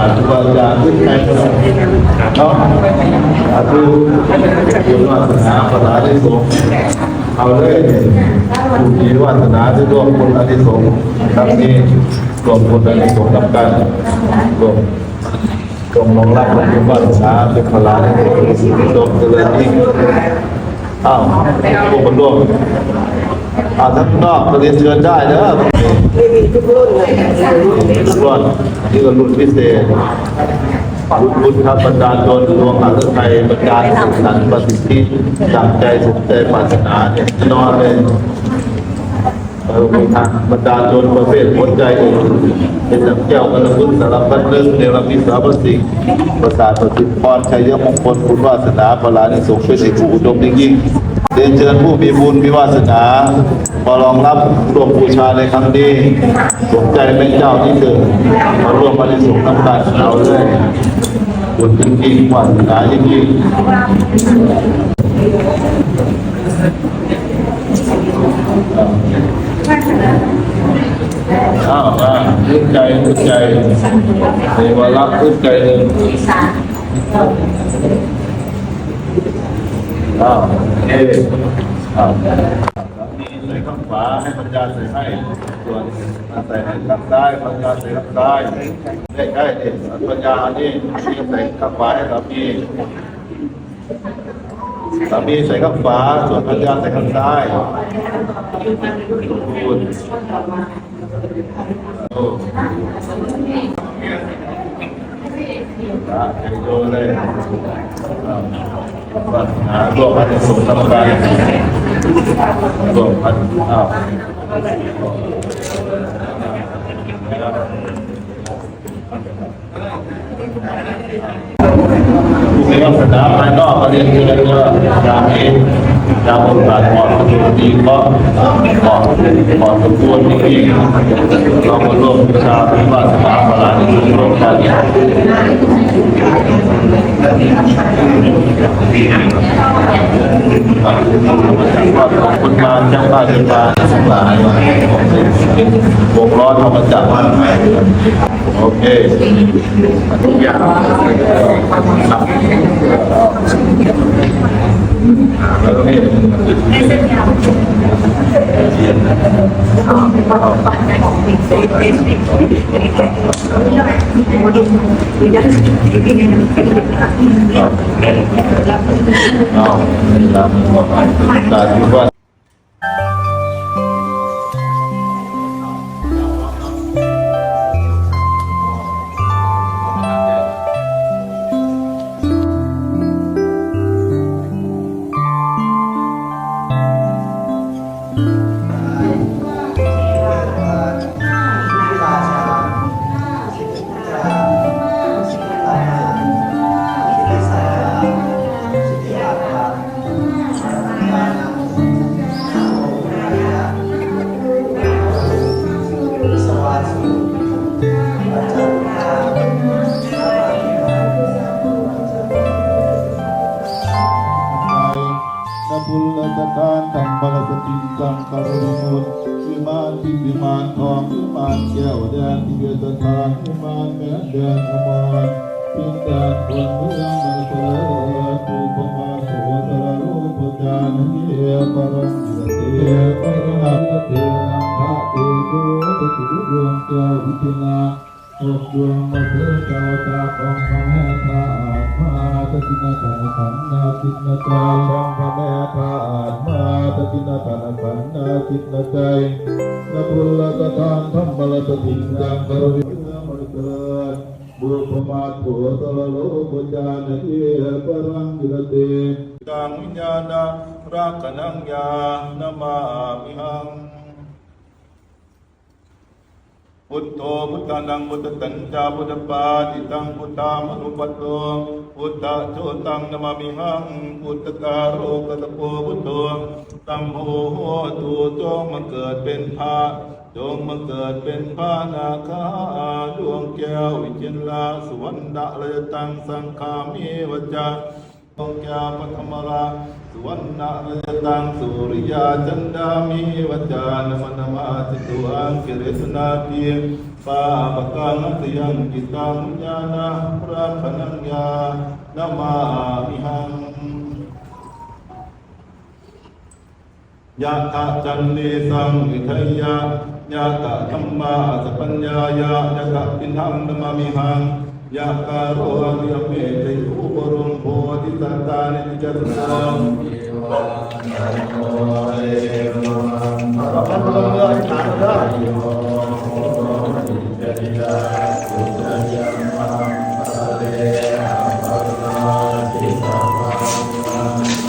าครูบาอาจารย์ขึ้นไปเนาะสาธุบุญวาสนาภาษาที่สงเอาเลยผู้มีวาสนาที่ร่วมบุญอธิสงฆ์ครั้งนี้ร่วมบุญอธิสงฆ์กับกันร่วมจงรองรับบุญวาสนาเป็นพลาที่จงเจริญยิ่งอ้าวผู้คนร่วม อ่าท่านนอกเรียนเชิญได้เด้อไม่มีทุกรุ่นเลยรุ่นนี่ก็รุ่นพิเศษรุ่นรุ่นครับบรรดาลโดนดวงหลังไทยบรรดาลสุขสันต์ประสิทธิจังใจสุขใจปรารถนาเนี่ยนอนเลย เออมีทางบรรดาลโดนประเภทหัวใจองเป็นจังแก้วกันพุทธสารพัดเรื่องเนรมิตสารพัดสิ่งประสาทประสิทธิพรชัยมงคลคุณวาสนาพลานิสงส์เป็นสิ่งผู้อุดมยิ่งๆเรียนเชิญผู้มีบุญมีวาสนามารองรับร่วมบูชาในครั้งนี้สนใจเป็นเจ้าที่เกิดมาร่วมมาในสงฆ์น้ำตาลเราเลยบุญจริงๆวาสนาจริง อ้าวมาขึ้นใจขึ้นใจในวาระขึ้นใจหนึ่งอ้าวเอ๊อ้าวนี่ใส่ข้างขวาให้ปัญญาใส่ให้ส่วนใส่ให้ข้างซ้ายปัญญาใส่ข้างซ้ายได้ใกล้ๆดิปัญญาอันนี้ที่ใส่ข้างขวาให้สามีสามีใส่ข้างขวาส่วนปัญญาใส่ข้างซ้ายคุณ โอ้นะเอ็นโดเลยอ่าปัญหารวมกันในสมทำการรวมกันอ้าวผู้มีวาสนามภายนอกก็เรียนรู้เลยว่าอย่างนี้ตามโอกาสเหมาะสมดีเพราะเหมาะเหมาะสมควรจริงๆเรามาร่วมบูชาพระวาสนาพระลานสงส์ร่วมกันขอนเข้าบ้านเจ้าบ้านทั้งหลาวงล้อธรรมจักรโอเคทุกอย่างครับแล้วก็นี่เอาตาานแก้วแดนที่เวสถานวิมานแม่แดนอมรพินแดนคนเมืองมันเสลตูปมาโสตระโลปจานเยปรังเตปรังเตนังพระเตโตตตุดวงแก้ววิจินาอกดวงมาเถิดเจ้าตาองพระแม่ทาอาจมาตตินาตาขันนาตินาใจองพระแม่ทาอาจมาตตินาตาขันนาตินาใจ นบุลสถานธรรมบรสติสังกรวิเมืองมรเกิดบุพมาโถตระโลปจานเยปรังกิรเตตังวิญญาณรักนังยานามามิหังพุทโธพุทธานังพุทธตัญจาพุทธปาติตังพุทธามนุปัตโต พุทธโชตังนามามิหังพุทธการโรกตะโปพุทโธตัมโหโหตูจงมาเกิดเป็นพระจงมาเกิดเป็นพระนาคาดวงแก้ววิจินลาสวรรณะเลยตังสังคามีวจาองค์ยาปฐมราสุวรรณะรยตังสุริยาจันดามิวัจานมนมาจิตุอังกิริสนา Pabakang tiyang kita munyana prakananya nama mihang Yaka sang ithaya Yaka dhamma sepanyaya Yaka pinham nama mihang Yaka roha diambil Dari bodhi sartani jatuhan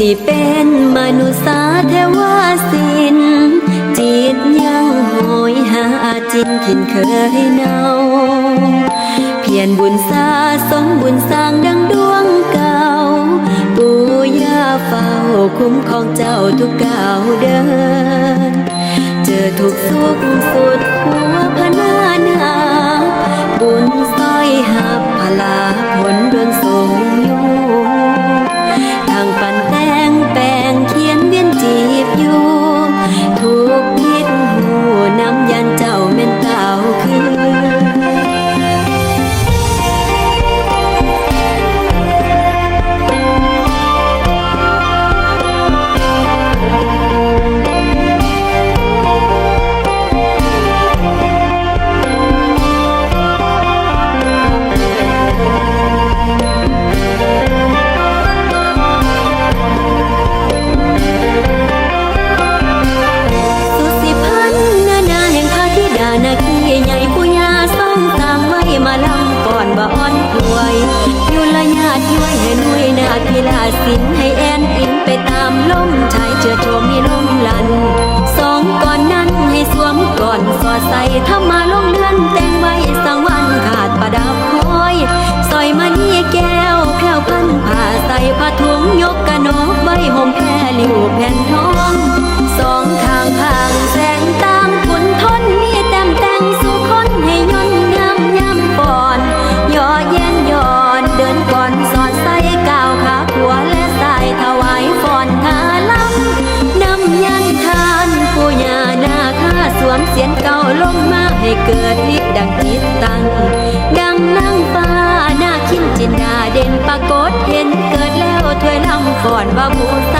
ติเป็นมนุษย์เทวสิน จิตยังหอยหาจินถิ่นเคยเนาเพียรบุญสาสมบุญสร้างดังดวงเก่า ปู่ย่าเฝ้าคุ้มของเจ้าทุกก้าวเดิน เจอทุกสุขสุดหัวพนานาบุญสร้อยหับพลาผลดวงสูงยู่าดกีฬาสินให้แอนอินไปตามลมชายเจือโจมีห้ลมลัน สองก่อนนั้นให้สวมก่อนสอดใส่ถ้ามาลงเลื่อนแต่งไว้สังวันขาดประดับห้อยสอยมานี่แก้วแพรวพันผ่าใส่ผ้าถุงยกกระนกใบห่มแพรลิวแผ่นทอง เกิดฤทธิ์ดังคิดตังดังนั่งฟ้าหน้าคินจินดาเด่นปรากฏเห็นเกิดแล้วถวยลำฝอนว่าบูตา